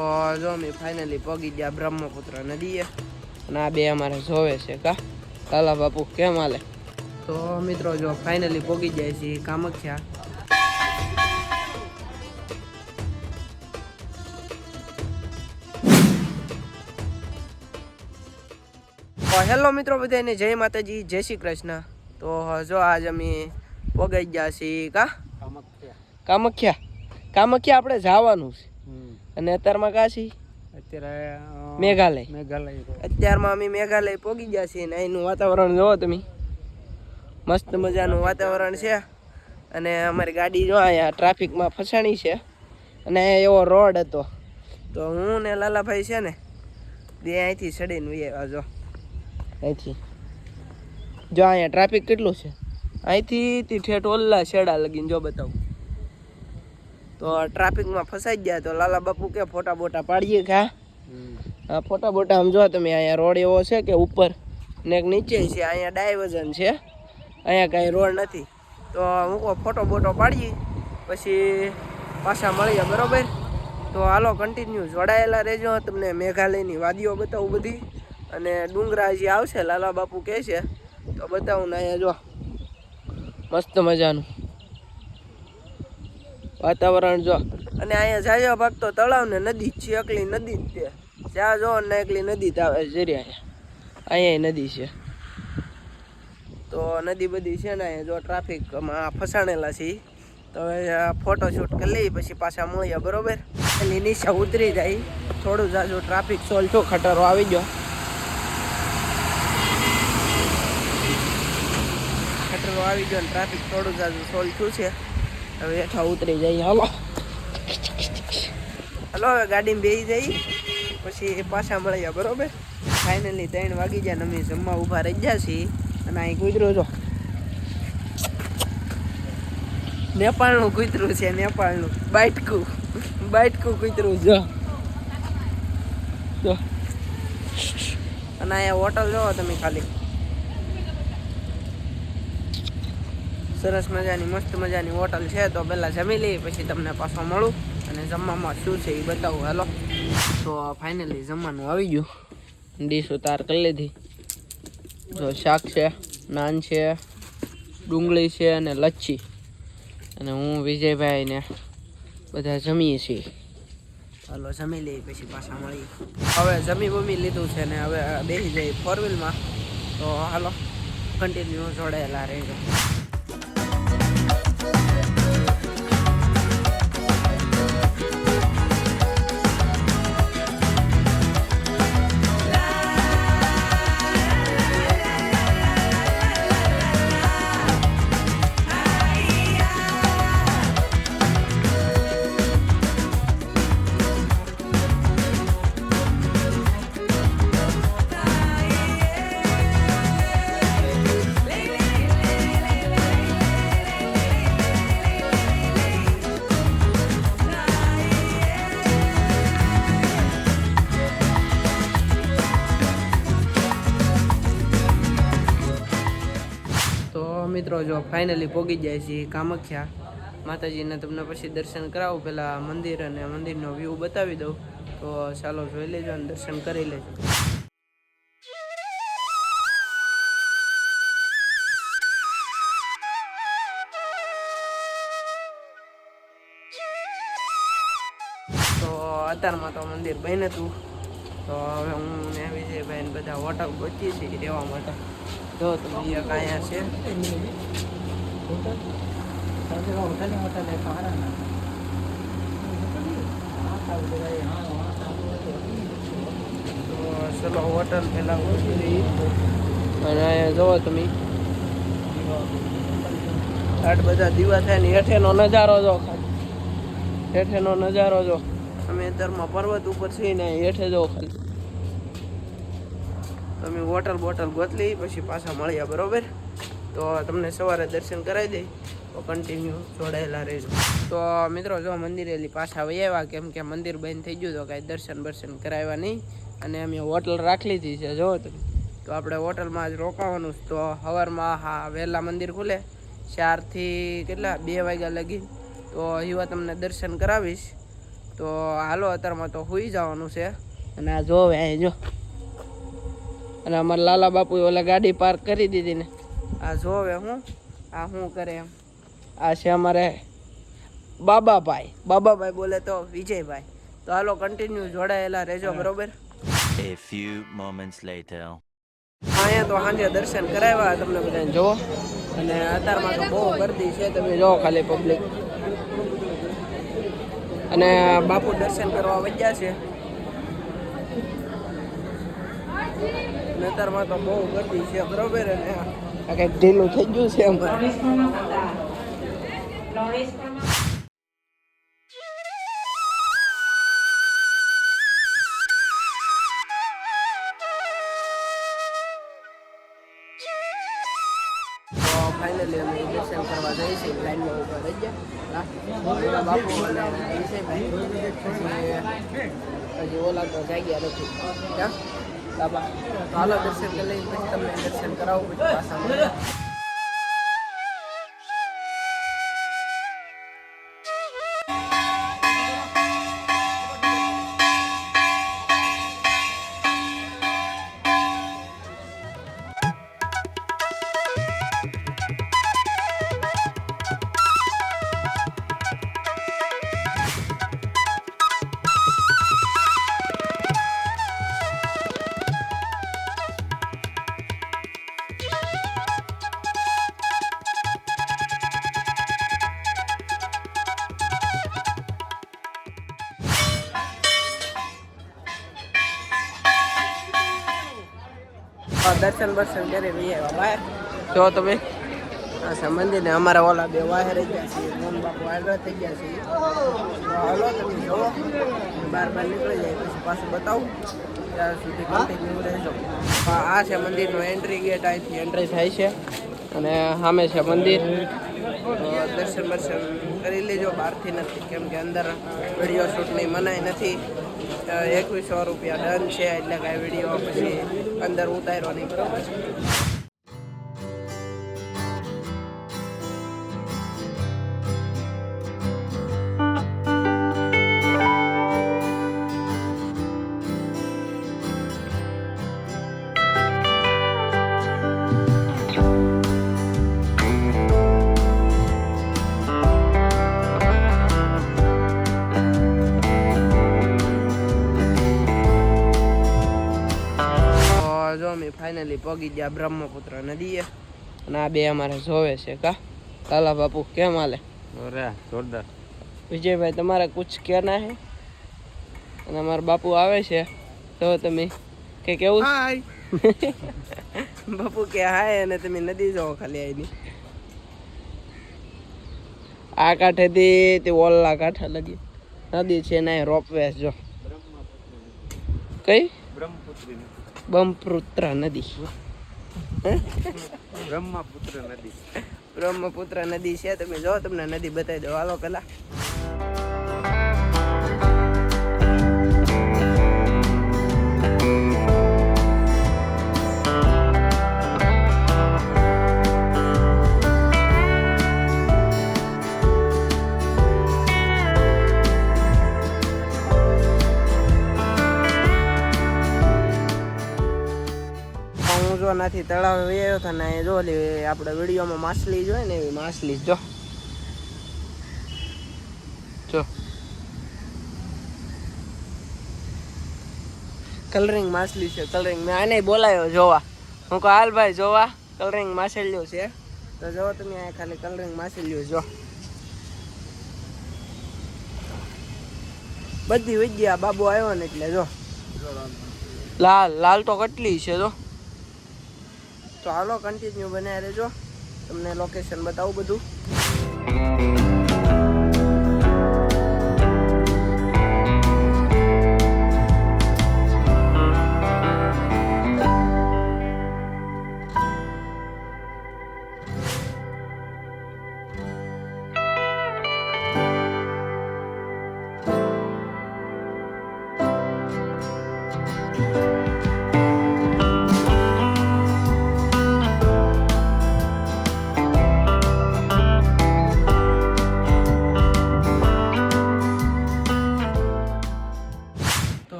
તો જો અમે ફાઇનલી પગી ગયા બ્રહ્મપુત્ર નદીએ. અને આ બે અમારે જોવે છે કા? કાલા બાપુ કેમ હાલે? તો મિત્રો જો ફાઇનલી પગી જાય છે કામખ્યા. હેલો મિત્રો બધાને જય માતાજી જય શ્રી કૃષ્ણ. તો જો આજ અમે પગાઈ ગયા છીએ કા? કામખ્યા. કામખ્યા આપણે જવાનું છે. અને અત્યારમાં કા છીએ? અત્યારે મેઘાલય. મેઘાલય અત્યારમાં અમે મેઘાલય પહોંચી ગયા છીએ અને અહીંનું વાતાવરણ જોવો તમે. મસ્ત મજાનું વાતાવરણ છે. અને અમારી ગાડી જો અહીંયા ટ્રાફિકમાં ફસાણી છે. અને એવો રોડ હતો. તો હું ને લાલાભાઈ છે ને બે અહીંથી ચડીને આવ્યા જો. અહીંથી. જો અહીંયા ટ્રાફિક કેટલું છે? અહીંથી ઠેઠ ઓલ્લા છેડા લગીને જો બતાવું. તો ટ્રાફિકમાં ફસાઈ ગયા તો લાલા બાપુ કે ફોટા બોટા પાડીએ ખા આ ફોટા બોટા આમ જો તમે અહીંયા રોડ એવો છે કે ઉપર? ને એક નીચે છે અહીંયા ડાયવર્ઝન છે. અહીંયા કાંઈ રોડ નથી. તો હું કહું ફોટો બોટો પાડીએ પછી પાછા મળીએ બરોબર? તો હાલો કન્ટિન્યુ જોડાયેલા રહેજો તમને મેઘાલયની વાદીઓ બતાવું બધી. અને ડુંગરા જે આવશે લાલા બાપુ કહે છે. તો બતાવું ને અહીંયા જો. મસ્ત મજાનું. વાતાવરણ જો. અને અહીંયા જાયો ભાગ તો તળાવ ને નદી છે, એકલી નદી જ તે જ્યાં જો ને એકલી નદી આવે જરી અહીંયા. અહીંયા નદી છે. તો નદી બધી છે ને અહીંયા જો ટ્રાફિકમાં ફસાણેલા છે તો ફોટો શૂટ કરી લઈએ, પછી પાછા મળીએ, બરોબર? એની નીચે ઉતરી જાય. થોડું જાજુ ટ્રાફિક સોલ છો ખટારો આવી ગયો. ખટરો આવી ગયો ને ટ્રાફિક થોડું જાજુ સોલ છું છે. હવે હેઠા ઉતરી જઈએ. હાલો. હાલો, હવે ગાડીમાં બેસી જઈ પછી પાછા મળ્યા બરોબર? ફાઇનલી ત્રણ વાગી જાય અમે જમવા ઊભા રહી ગયા છીએ. અને અહીં કૂતરો છો નેપાળનું કૂતરું છે, નેપાળનું. બાઇટકું. બાઇટકું કૂતરું જો. અને અહીંયા હોટલ જોવો તમે ખાલી. સરસ મજાની, મસ્ત મજાની હોટલ છે. તો પહેલાં જમી લઈએ, પછી તમને પાછો મળું. અને જમવામાં શું છે એ બતાવું. હાલો. તો ફાઇનલી જમવાનું આવી ગયું. ડીશ ઉતાર કરી લીધી. જો શાક છે, નાન છે, ડુંગળી છે અને લચ્છી. અને હું વિજયભાઈ ને બધા જમીએ છીએ. હાલો, જમી લઈએ, પછી પાછા મળીએ. હવે જમી બમી લીધું છે ને હવે બેસી જઈએ ફોર વ્હીલમાં તો હાલો કન્ટિન્યુ જોડાયેલા રહેજો. મિત્રો, જો ફાઇનલી પોગી જાય છે કામખ્યા માતાજીને, તમને પછી દર્શન કરાવું. પેલા મંદિર અને મંદિરનો વ્યૂ બતાવી દઉં. તો ચાલો જોઈ લેજો અને દર્શન કરી લેજો. તો અત્યારમાં તો મંદિર બન્યું હતું. તો હવે હું ને વિજયભાઈ ને બધા હોટલ ગોતીએ છીએ રહેવા માટે. જો તમે એક અહીંયા છે? તો ચલો હોટલ રહી અને અહીંયા જોવો તમે. આટ બધા દીવા થાય ને હેઠેનો નજારો જો હેઠેનો નજારો જો. અમે અત્યારમાં પર્વત ઉપર છીએ ને હેઠે જો ખાલી. તમે હોટલ બોટલ ગોતલી, પછી પાછા મળ્યા બરાબર? તો તમને સવારે દર્શન કરાવી દઈ, તો કન્ટિન્યુ જોડાયેલા રહેજો. તો મિત્રો, જો મંદિરે પાછા વહી આવ્યા, કેમ કે મંદિર બંધ થઈ ગયું તો કાંઈ દર્શન બર્શન કરાવ્યા નહીં. અને અમે હોટલ રાખી લીધી છે, જો તમે. તો આપણે હોટલમાં જ રોકાવાનું. તો સવારમાં હા, વહેલા મંદિર ખુલે. ચારથી કેટલા? બે વાગ્યા લગી. તો એવા તમને દર્શન કરાવીશ. તો હાલો, અત્યારમાં તો સુઈ જવાનું છે. અને આ જોવે અહીં જો. અને અમારા લાલા બાપુ ઓલા ગાડી પાર્ક કરી દીધી ને. આ જોવે હું આ શું કરે એમ. આ છે અમારે બાબાભાઈ. બાબાભાઈ બોલે તો વિજયભાઈ. તો હાલો કન્ટિન્યુ જોડાયેલા રહેજો બરોબર? A few moments later. અહીંયા તો સાંજે દર્શન કરાવ્યા તમને બધાને. જુઓ. અને અત્યારમાં તો બહુ ગરદી છે તમે જુઓ ખાલી પબ્લિક અને બાપુ દર્શન કરવા વધ્યા છે. અને અત્યારમાં તો બહુ ગરદી છે બરોબર અને આ કંઈક ઢીલું થઈ ગયું છે અમારે તો ફાઇનલી અમે દર્શન કરવા જઈએ છીએ લાઈનમાં ઊભા રહી ગયા હા. બાપુ અને વિષયભાઈ પછી હજી ઓલા તો જાગ્યા નથી ક્યાં બાબા. તો હાલો દર્શન કરી લઈ પછી તમને દર્શન કરાવું પછી પાછા દર્શન બર્શન કરી લઈએ બહાર જો તમે. આ છે મંદિર ને અમારા ઓલા બે વાહે રહી ગયા છીએ. મોન બાપુ આગળ થઈ ગયા છીએ. હાલો તમે જોવો બાર બાર નીકળી જાય પછી પાછું બતાવું. ત્યાં સુધી કન્ટિન્યુ રહેજો. હા, આ છે મંદિરનો એન્ટ્રી ગેટ અહીંથી એન્ટ્રી થાય છે. અને સામે છે મંદિર. દર્શન બર્શન કરી લેજો, બહારથી નથી. કેમ કે અંદર વીડિયો શૂટની મનાઈ નથી. એકવીસો રૂપિયા ડન છે, એટલે કાંઈ વીડિયો પછી અંદર ઉતાર્યો નહીં. તો ફાઇનલી પગી ગયા બ્રહ્મપુત્ર નદીએ. અને આ બે અમારે જોવે છે કા? કાલા બાપુ કેમ હાલે? અરે જોરદાર. વિજયભાઈ તમારે કુછ કહેના હે? અને અમારા બાપુ આવે છે. તો તમે કે કેવું હાય બાપુ કે હાય અને તમે નદી જાઓ ખાલી આઈની આ કાંઠેથી તે ઓલા કાંઠા લગી. નદી છે ને રોપવે જો. કઈ? બ્રહ્મપુત્રી બ્રહ્મપુત્ર નદી. બ્રહ્મપુત્ર નદી. બ્રહ્મપુત્ર નદી છે. તમે જો તમને નદી બતાવી દો હાલો પેલા હું જો નાથી તળાવ વહી તો ને એ જો આપણે વિડીયોમાં માછલી જોઈએ ને એવી માછલી જો. જો. કલરિંગ માછલી છે કલરિંગ મેં આને બોલાયો જોવા. હું કહું, હાલ ભાઈ, જોવા. કલરિંગ માછલીઓ છે. તો જો તમે અહીંયા ખાલી કલરિંગ માછલીઓ જો. બધી વિજ્ઞા બાબુ આવ્યો ને એટલે જો. લાલ લાલ તો કેટલી છે જો. તો હાલો કન્ટિન્યુ બનાવી રહેજો. તમને લોકેશન બતાવું બધું.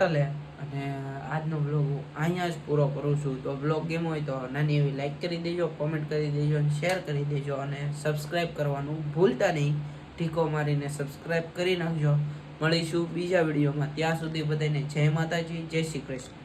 પહોંચી અને આજનો બ્લોગ હું અહીંયા જ પૂરો કરું છું. તો બ્લોગ ગેમ હોય તો નાની એવી લાઇક કરી દેજો કોમેન્ટ કરી દેજો અને શેર કરી દેજો અને સબસ્ક્રાઈબ કરવાનું ભૂલતા નહીં. ટીકો મારીને સબસ્ક્રાઈબ કરી નાખજો. મળીશું બીજા વિડીયોમાં ત્યાં સુધી બધાને જય માતાજી, જય શ્રી કૃષ્ણ.